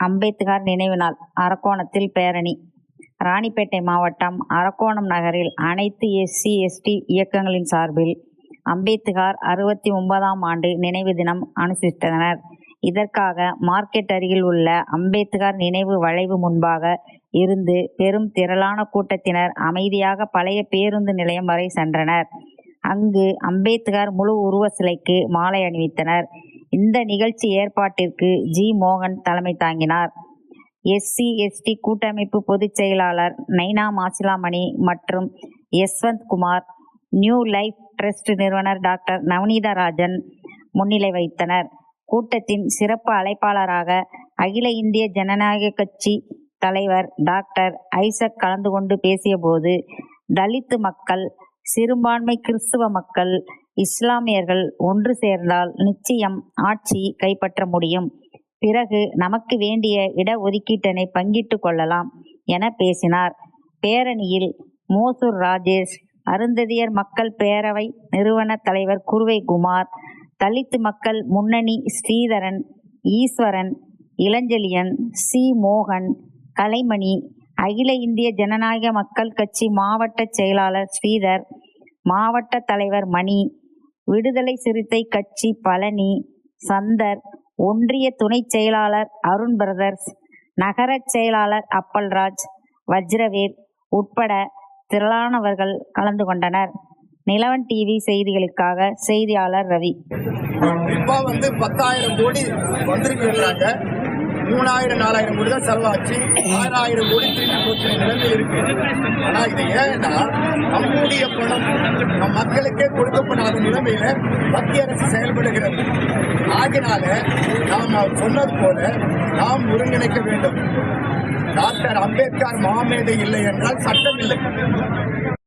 அம்பேத்கர் நினைவு நாள் அரக்கோணத்தில் பேரணி. ராணிப்பேட்டை மாவட்டம் அரக்கோணம் நகரில் அனைத்து எஸ்சி எஸ்டி இயக்கங்களின் சார்பில் அம்பேத்கர் அறுபத்தி ஒன்பதாம் ஆண்டு நினைவு தினம் அனுசரித்தனர் இதற்காக மார்க்கெட் அருகில் உள்ள அம்பேத்கர் நினைவு வளைவு முன்பாக இருந்து பெரும் திரளான கூட்டத்தினர் அமைதியாக பழைய பேருந்து நிலையம் வரை சென்றனர். அங்கு அம்பேத்கர் முழு உருவ சிலைக்கு மாலை அணிவித்தனர். இந்த நிகழ்ச்சி ஏற்பாட்டிற்கு ஜி. மோகன் தலைமை தாங்கினார். எஸ்சி எஸ்டி கூட்டமைப்பு பொதுச் செயலாளர் நைனா மாசிலாமணி மற்றும் Yaswant Kumar new life trust நிறுவனர் டாக்டர் நவநீதா ராஜன் முன்னிலை வைத்தனர் கூட்டத்தின் சிறப்பு அழைப்பாளராக அகில இந்திய ஜனநாயக கட்சி தலைவர் டாக்டர் ஐசக் கலந்து கொண்டு பேசியபோது தலித்து மக்கள் சிறுபான்மை கிறிஸ்துவ மக்கள் இஸ்லாமியர்கள் ஒன்று சேர்ந்தால் நிச்சயம் ஆட்சி கைப்பற்ற முடியும். பிறகு நமக்கு வேண்டிய இட ஒதுக்கீட்டினை பங்கிட்டு கொள்ளலாம் என பேசினார். பேரணியில் மோசூர் ராஜேஷ் அருந்ததியர் மக்கள் பேரவை நிறுவன தலைவர் குருவை குமார் தலித்து மக்கள் முன்னணி ஸ்ரீதரன் ஈஸ்வரன் இளஞ்செழியன் சி. மோகன் கலைமணி அகில இந்திய ஜனநாயக மக்கள் கட்சி மாவட்ட செயலாளர் ஸ்ரீதர் மாவட்ட தலைவர் மணி விடுதலை சிறுத்தை கட்சி பழனி சந்தர் ஒன்றிய துணைச் செயலாளர் அருண் பிரதர்ஸ் நகர செயலாளர் அப்பல்ராஜ் வஜ்ரவேல் உட்பட திரளானவர்கள் கலந்து கொண்டனர். நிலவன் டிவி செய்திகளுக்காக செய்தியாளர் ரவி. இப்போ வந்து பத்தாயிரம் கோடி வந்திருக்கிறாங்க மூணாயிரம் நாலாயிரம் கோடி தான் செலவாச்சு. ஆறாயிரம் கோடி திரும்பி போச்சு நிலைமை இருக்கு. ஆனா இது ஏன்னா நம்முடைய பணம் நம் மக்களுக்கே கொடுக்கப்படாத நிலைமையில மத்திய அரசு செயல்படுகிறது. ஆகினால நாம் சொன்னது போல நாம் ஒருங்கிணைக்க வேண்டும். டாக்டர் அம்பேத்கர் மாமேதை இல்லை என்றால் சட்டம் இல்லை.